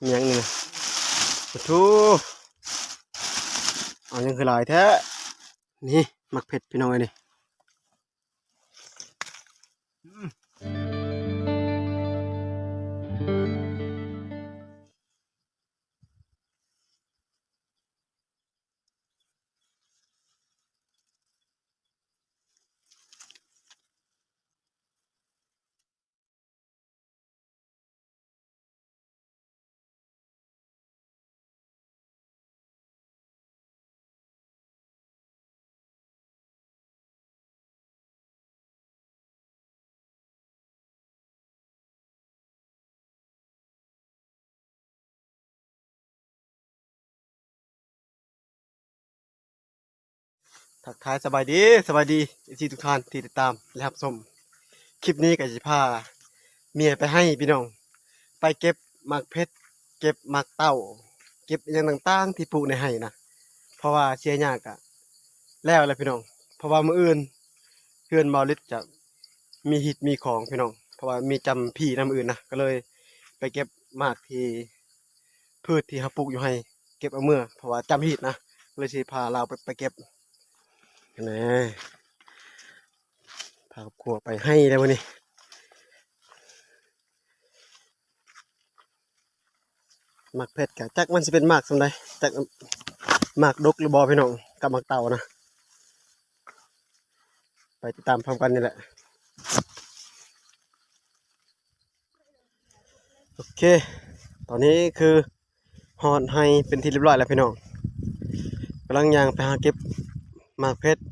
มียังนี่นะโอ้โหเอายังคือลายแท้ นี่ มักเผ็ดพี่น้องไอ้นี่ ทักทายสบายดีสบายดีที่ทุกท่านที่ติดตามและรับชมคลิปนี้ก็จะพาเมียไปให้พี่น้อง ไปเก็บมากเพชรเก็บมากเต้า เก็บอย่างต่างๆ ที่ปลูกในไห้นะเพราะว่าเสียยากอะแล้วแหละพี่น้อง เพราะว่ามืออื่นเพื่อนบอลิสจะมีหิตมีของพี่น้อง เพราะว่ามีจำพี่น้ำอื่นนะก็เลยไปเก็บมากที่พืชที่เขาปลูกอยู่ให้ เก็บเอาเมื่อเพราะว่าจำหิตนะเลยสิพาเราไปไปเก็บ นะพาครัวไปให้แล้ววันนี้หมักเผ็ดกะจักมันสิเป็นหมากสำใดจักหมากดกหรือบอพี่น้องกับหมากเต่านะไปติดตามพร้อมกันนี่แหละโอเค ตอนนี้คือหอนให้เป็นที่เรียบร้อยแล้วพี่น้องกำลังยางไปหาเก็บ มากเพชร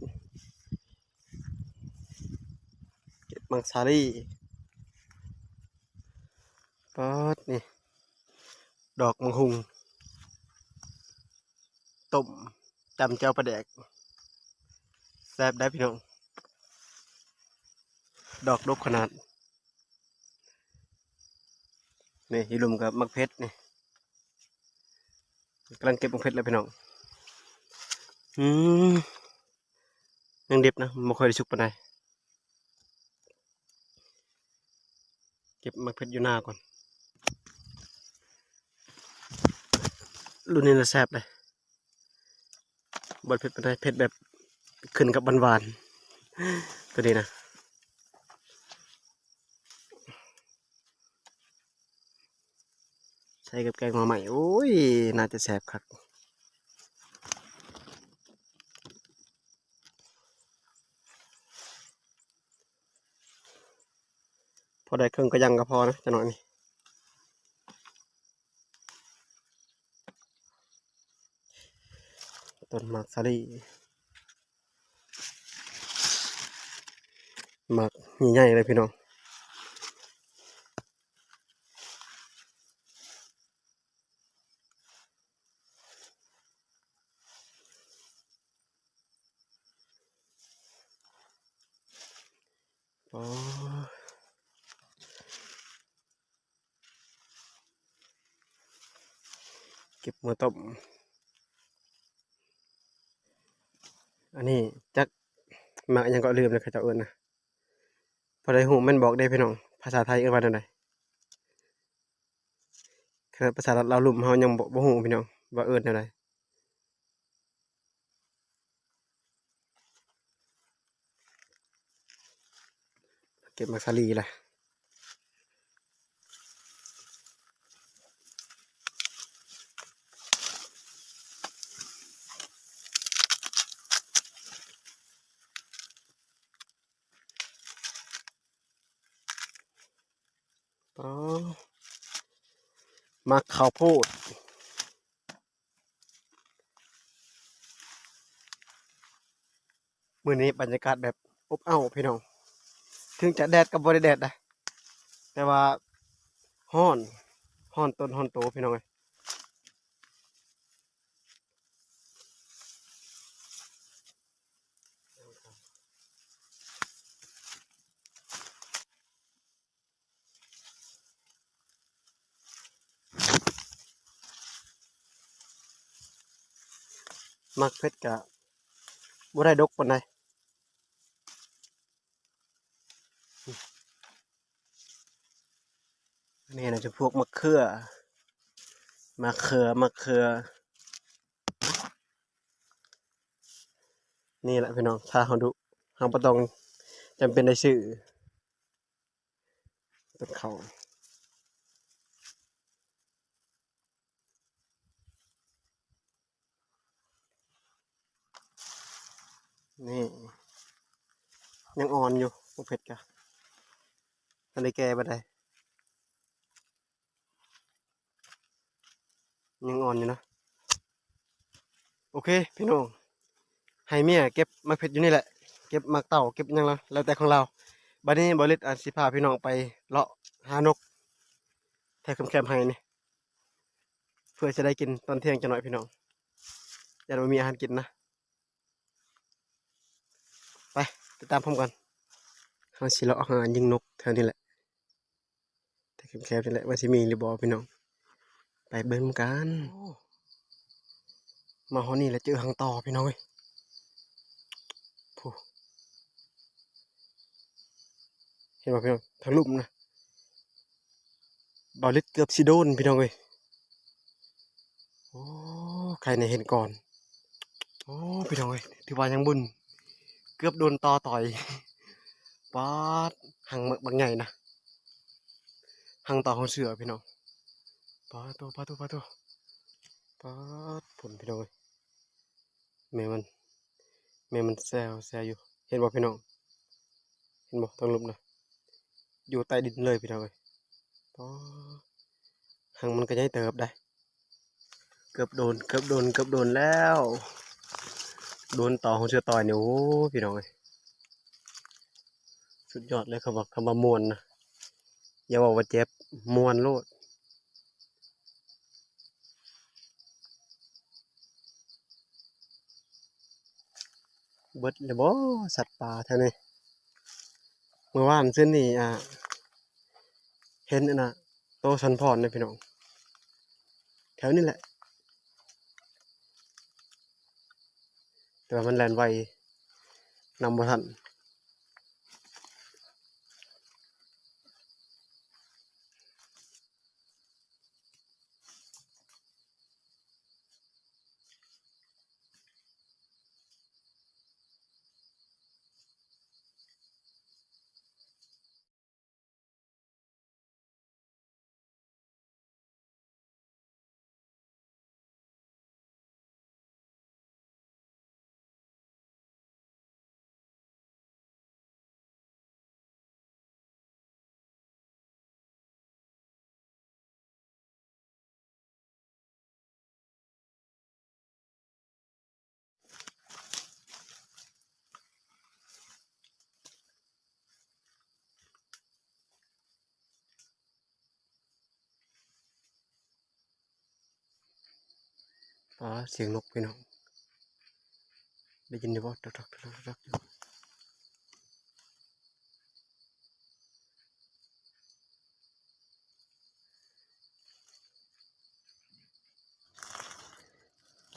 เก็บมากสาลี่ป๊อดนี่ ดอกมังหุงต้มจำเจ้าปลาแดก แซบได้พี่น้อง ดอกดกขนาด นี่ยีรุมกับมักเพชรนี่กำลังเก็บมักเพชรเลยพี่น้อง อืม ยังเดิบนะไม่ค่อยได้ชุกปานใดเก็บมักเพชรอยู่หน้าก่อนรุ่นนี้นะแซบเลยบดเผ็ดปานใดเผ็ดแบบขึ้นกับหวานๆตัวนี้นะใส่กับแกงมาใหม่โอ้ย น่าจะแซบครับ พอได้เครื่องก็ยังก็พอนะจะหน่อยนี่ต้นหมากสาลีหมากใหญ่เลยพี่น้อง ก็บมือต้มอันนี้จักมายังก็ลืมเลยเขาเจะเอิ้นนะพอได้หูแมันบอกได้พี่น้อง ภาษาไทยเอิ้นว่าจั่งใดขนาภาษาเราวลุ่มเฮายังบ่บ่ฮู้พี่น้องว่าเอิ้นจั่งใดเก็บมักสาลีแหละอ๋อมัก ข้าวโพดมื้อนี้บรรยากาศแบบอบอ้าวพี่น้อง ถึงจะแดดกับบริแดดนะแต่ว่าห้อนห้อนต้นห้อนโตพี่น้องเลย มักเพชรกะบ่ได้ดกปานใดอันนี่นะจะพวกมะเขือมะเขือมะเขือ นี่แหละพี่น้องถ้าเขาดูเขาบ่ต้องจำเป็นได้ซื้อต้นเขา นี่ ยังอ่อนอยู่บ่เผ็ดกะอันได้แก่บ่ได้ยังอ่อนอยู่นะ โอเค พี่น้องให้เมียเก็บมะเผ็ดอยู่นี่แหละ เก็บมักเต่าเก็บยังล้วแล้วแต่ของเราบัดนี้บริษอาสิพาพี่น้องไปเลาะหานกแถวแคมป์ให้นี่เพื่อจะได้กินตอนเที่ยงจะหน่อยพี่น้องอย่าเรามีอาหารกินนะ ไป ติดตามพร้อมกันเราสิเลาะหายิงนกแถวนี้แหละแถวแคมป์นี่แหละว่าสิมีหรือบ่พี่น้อง ไปเบิ่งกันมาฮอนี่แล้วเจอหางต่อพี่น้องเว้ยผู้เห็นป่ะพี่น้องทางลุ่มนะบอลลิตเกือบสิโดนพี่น้องเอ้ยโอ้ใครในเห็นก่อน โอ้พี่น้องเอ้ยถือว่ายังบุญ เกือบโดนต่อต่อยปาดหังมึกบางใหญ่นะหังต่อของเสือพี่น้องปาดตัวปาดตัวปาดตัวปาดผลพี่น้องเอ้ยแม่มันแม่มันแซวแซวอยู่ เห็นบ่พี่น้อง เห็นบ่ทางลมนะอยู่ใต้ดินเลยพี่น้องเอ้ยปอหางมันก็ใหญ่เติบได้ เกือบโดน เกือบโดน เกือบโดนแล้ว โดนต่อของเชือต่อยเนี่ยโอ้พี่น้องเอ้ยสุดยอดเลยคำว่าคำว่ามวนนะอย่าบอกว่าเจ็บมวนโลดเบิดเลยบ่สัตว์ป่าแถวนี้เมื่อวานซึ่งนี่อ่าเห็นนะโตสันพรนี่ยพี่น้อง แถวนี้แหละ แต่มันแลนไวนำบ่ทัน อ๋อเสียงนกพี่น้องได้ยินอยู่บ่ดักตักตักตักอยู่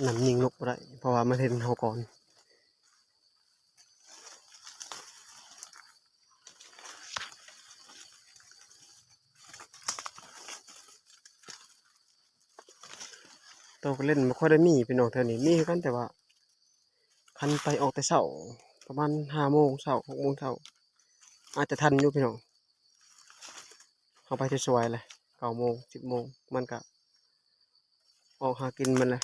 นำยิงนกได้เพราะว่าไม่เห็นเขาก่อน โตก็เล่นไม่ค่อยได้มีพี่น้องแถวนี้มีคือกันแต่ว่า คันไปออกแต่เช้าประมาณห้าโมงเช้าหกโมงเช้าอาจจะทันอยู่พี่น้องเขาไปสวยเลยเก้าโมงสิบโมงมันก็ออกหากินมันเลย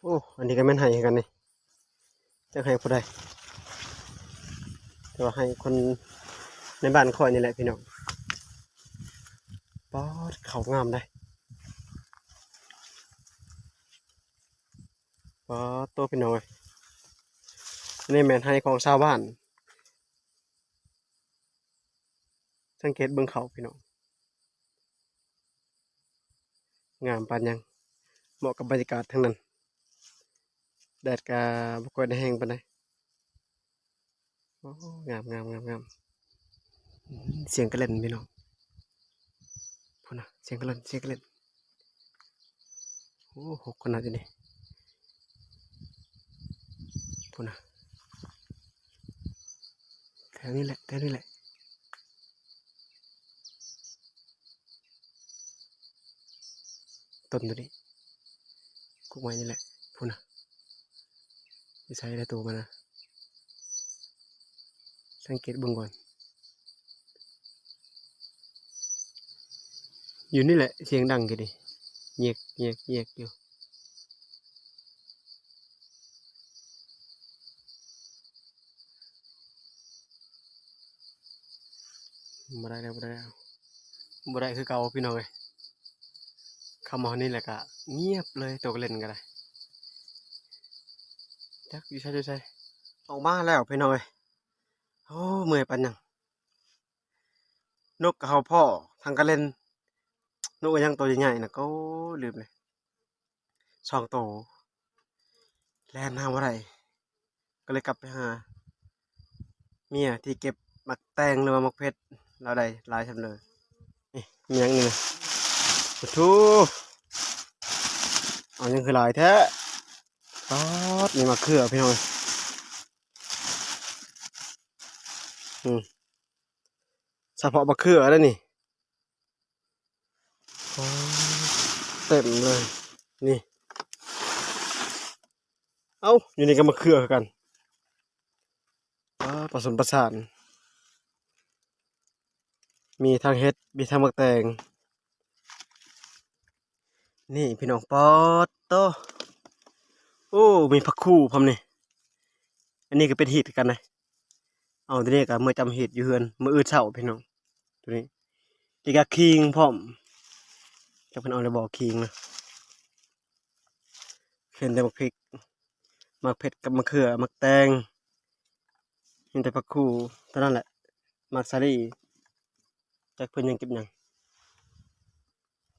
โอ้ อันนี้ก็แม่นให้กันนี่จะให้ผู้ใดแต่ว่าให้คน ในบ้านคอยนี่แหละพี่น้องป๊อดเขางามได้ป๊อดตัวพี่น้อยนี่แมนให้ของชาวบ้าน สังเกตเบื้องเขาพี่น้อง งามปานยัง เหมาะกับบรรยากาศทั้งนั้น แดดกาบกอยได้แห้งปานใดงามงามงามงามอืม เสียงกระเล่นพี่น้องพูดนะเสียงกระเล่นเสียงกระเล่นโอ้หกขนาดนี้พูดนะแถวนี้แหละแถวนี้แหละต้นตัวนี้กุกไม้นี่แหละพูดนะจะใช้ได้ตัวมันนะสังเกตเบิ่งก่อน อยู่นี่แหละ เสียงดังกันดิเงียกเงียกเงียกอยู่บ่ได้แล้วบ่ได้แล้วบ่ได้คือเก่าพี่น้องเอ้ยเข้ามานี่แหละก็เงียบเลยตัวก็เล่นกันเลยจักอยู่ใช่ใช่ออกมาแล้วพี่น้องเอ้ยโอ้เมื่อยปันยังนกกับเขาพ่อทางกันเล่น นกก็ยังตัวใหญ่ๆนะก็ลืมเลยสองตัวแลนหาว่าไรก็เลยกลับไปหา เมียที่เก็บมักแตงหรือมักเพชรเราได้ลายทำเลยนี่มีอย่างหนึงนะโอ้โหเอายังคือลายแท้ป๊อดนี่มาเขือพี่น้อยอืมเฉพาะมะเขือแล้วนี่ โอ้เต็มเลย นี่ เอ้าอยู่นี่ก็มาเครือกันผสมประสาน มีทางเฮ็ด มีทางมักแตง นี่พี่น้องปอดโต โอ้ มีผักคู่พร้อมนี่ อันนี้ก็เป็นเห็ดกันนะ เอาตัวนี้ก็เมื่อจำเห็ดอยู่เฮือนเมื่ออื่นเช้าพี่น้อง ตัวนี้นี่ก็คิงพร้อม จะเพิ่นเอาเลยบอคิงนะเห็นแต่มักพริกมักเผ็ดกับมะเขือมักแตงเห็นแต่ผักคูเท่านั้นแหละมักซาลี่จากเพิ่นยังเก็บหยัง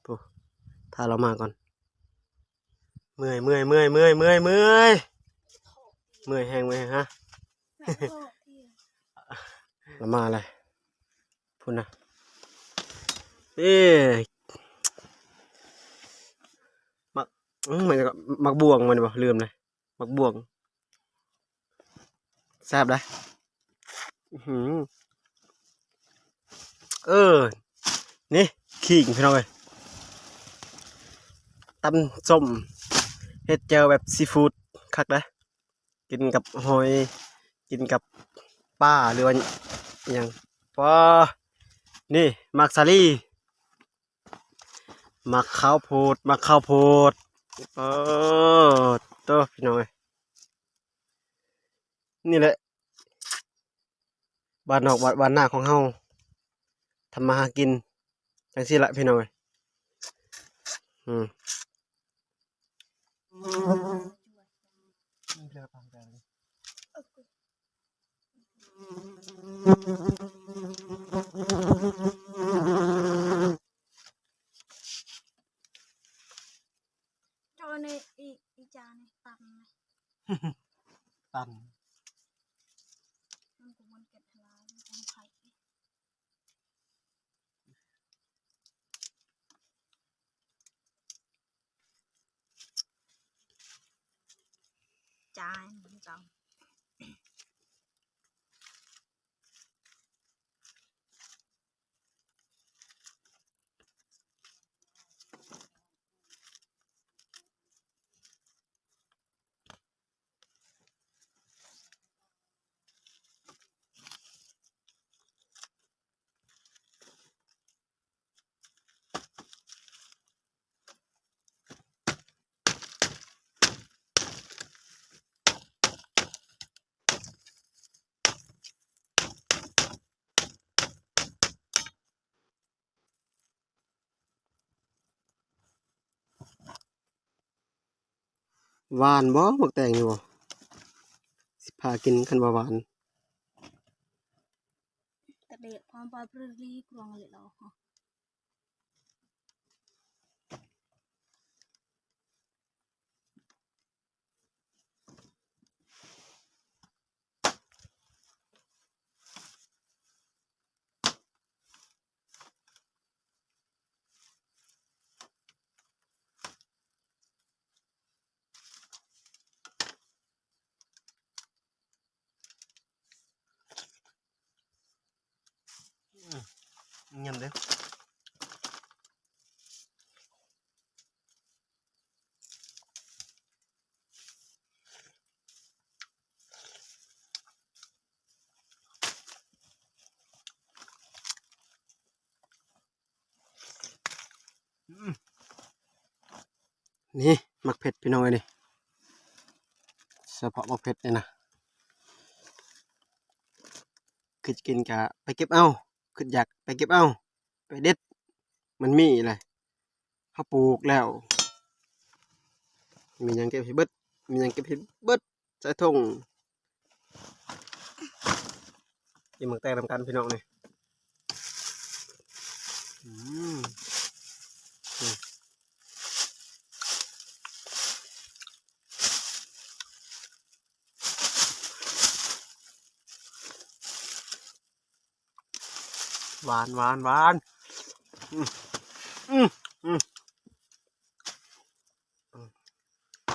ปุ๊ถ้าเรามาก่อน เมื่อยเมื่อยเมื่อยเมื่อยเมื่อยเมื่อยเมื่อยแห้งเมื่อยแห้งฮะเรามาอะไรพุ่นนะเอ๊ะ อื มันก็มักบวงมันบ่ลืมเลยมักบวงแซ่บได้เออ นี่ขิงพี่น้องเอ้ยตำส้มเฮ็ดเจลแบบซีฟู้ดคักนะกินกับหอย กินกับป้าหรือว่าอหยังปอนี่มักซาลี่มักข้าวโพดมักข้าวโพด เออตัวพี่น้องเอ้ยนี่แหละบ้านนอกบ้านบ้านหน้าของเฮาทำมาหากินจังซี่ละพี่น้องอ้ยอืม嗯จอในอีอี จานในตันนะตันมันกูมันเก็บทลายมันของไผ่จานจัง หวานบ่หมักแตงอยู่บ่สิพากินคันบ่หวานกระเดะความปลาปลื้มรีกรองเลยเรา นี่มักเผ็ดพี่น้องเอ้ยนี่เฉพาะมักเผ็ดนี่นะคือกินกะไปเก็บเอาคืออยากไปเก็บเอาไปเด็ด มันมีอะไรเขาปลูกแล้ว มียังเก็บให้เบิดมียังเก็บให้เบิดใส่ถุงกินหมักแตงนำกันพี่น้องนี่อืม หวานหวานหวาน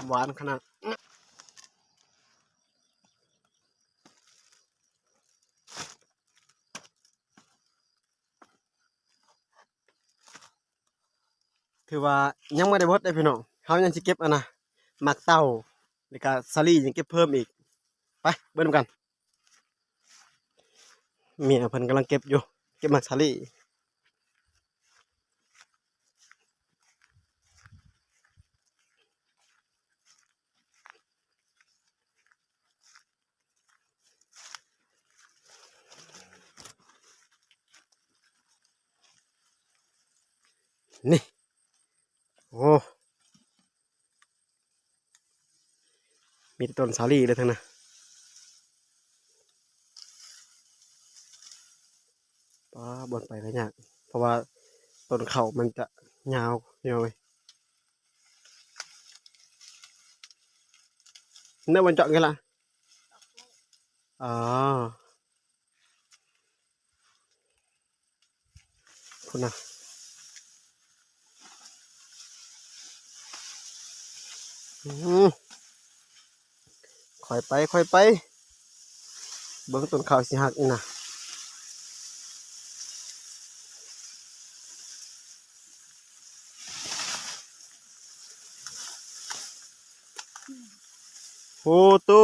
หวานขนาดถือว่ายังไม่ได้เบดได้พี่น้องเขายังสิเก็บอันนะหมักเต้าแล้วก็สาลี่ยังเก็บเพิ่มอีก ไปเบิ่งนำกัน เมียเพิ่นกำลังเก็บอยู่ เก็บหมักสาลี่นี่ โอ้ มีต่ต้นสาลี่เลยทั้งนั้นป้าบนไปก็ยาก เพราะว่า ต้นเขามันจะยาวยาวเลยเนื้อวันเจาะกันละอ๋อคุณนะอืมค่อยไปค่อยไป เบิ่งต้นข้าวสิหักอีกนะ อ้ตู้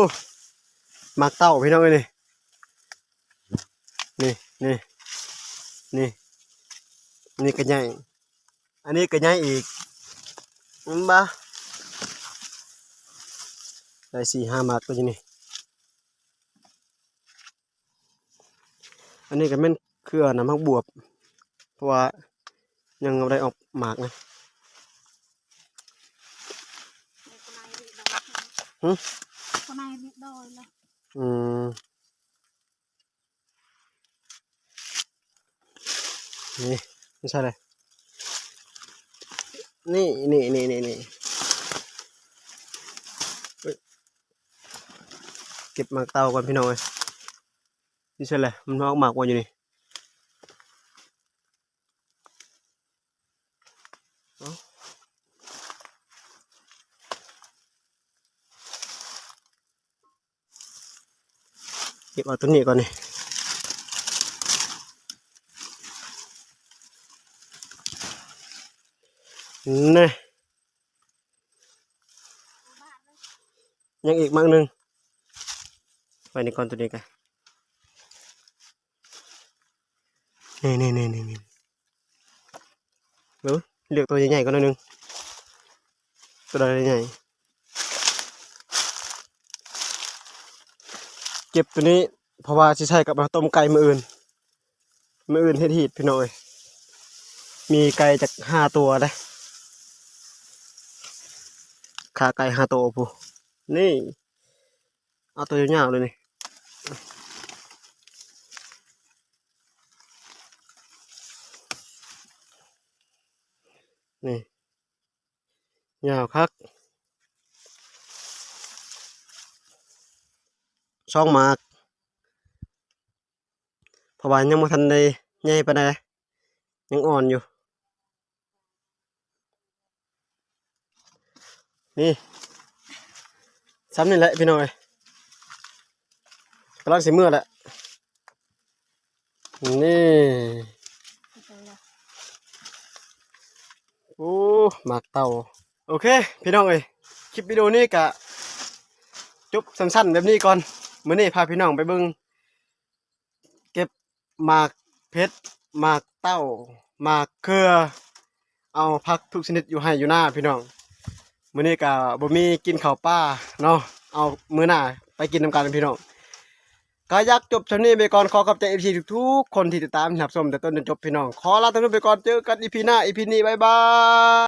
หมักเต้าพี่น้องเอ้ยนี่ นี่ นี่ นี่ นี่ก็ใหญ่อันนี้ก็ใหญ่อีกมันบ้าได้สี่ห้าหมากตัวนี้นี่อันนี้ก็เป็นเครือน้ำมักบวบ เพราะว่ายังเอาได้ออกหมากนะหึ คนไหนนิดดอยเลยอืมนี่ไม่ใช่เลยนี่นี่นี่นี่นี่เฮ้ยเก็บหมากเตาก่อนพี่น้องเอ้ยนี่ใช่เลยมันออกหมากวันอยู่นี่ เก็บเอาตัวนี้ก่อนนี่นี่ยังอีกมากหนึ่งไปในก่อนตัวนี้กันนี่นี่นี่นี่นี่เลือกตัวใหญ่ๆก่อนหนึ่งตัวใหญ่ เก็บตัวนี้เพราะว่าสิใช้กับมาต้มไก่มืออื่นมืออื่นเฮ็ดฮีดพี่น้อยมีไก่จากห้าตัวนะขาไก่ห้าตัวผู้นี่เอาตัวยาวๆเลยนี่นี่ยาวคัก ช่องหมากเพราะว่ายังไม่ทันได้ใหญ่ปานใดยังอ่อนอยู่ นี่ซ้ำนี่แหละพี่น้อยกำลังสิเมื่อแหละ นี่ โอ้หมากเต่า โอเค พี่น้องเอ้ยคลิปวิดีโอนี้กะ จุ๊บสั้นๆแบบนี้ก่อน มื้อนี้พาพี่น้องไปเบิ่งเก็บหมากเพชรหมากเต้าหมากเครือ เอาพักทุกชนิดอยู่ให้อยู่หน้าพี่น้องมื้อนี้กะบ่มีกินข้าวป้าเนาะเอามื้อหน้าไปกินนำกันพี่น้องก็ยากจบช่วงนี้ไปก่อนขอขอบใจ FC ทุกๆคนที่ติดตามรับชมแต่ต้นจนจบพี่น้อง ขอลาท่านผู้ชมไปก่อนเจอกัน EP หน้า EP นี้บ๊ายบาย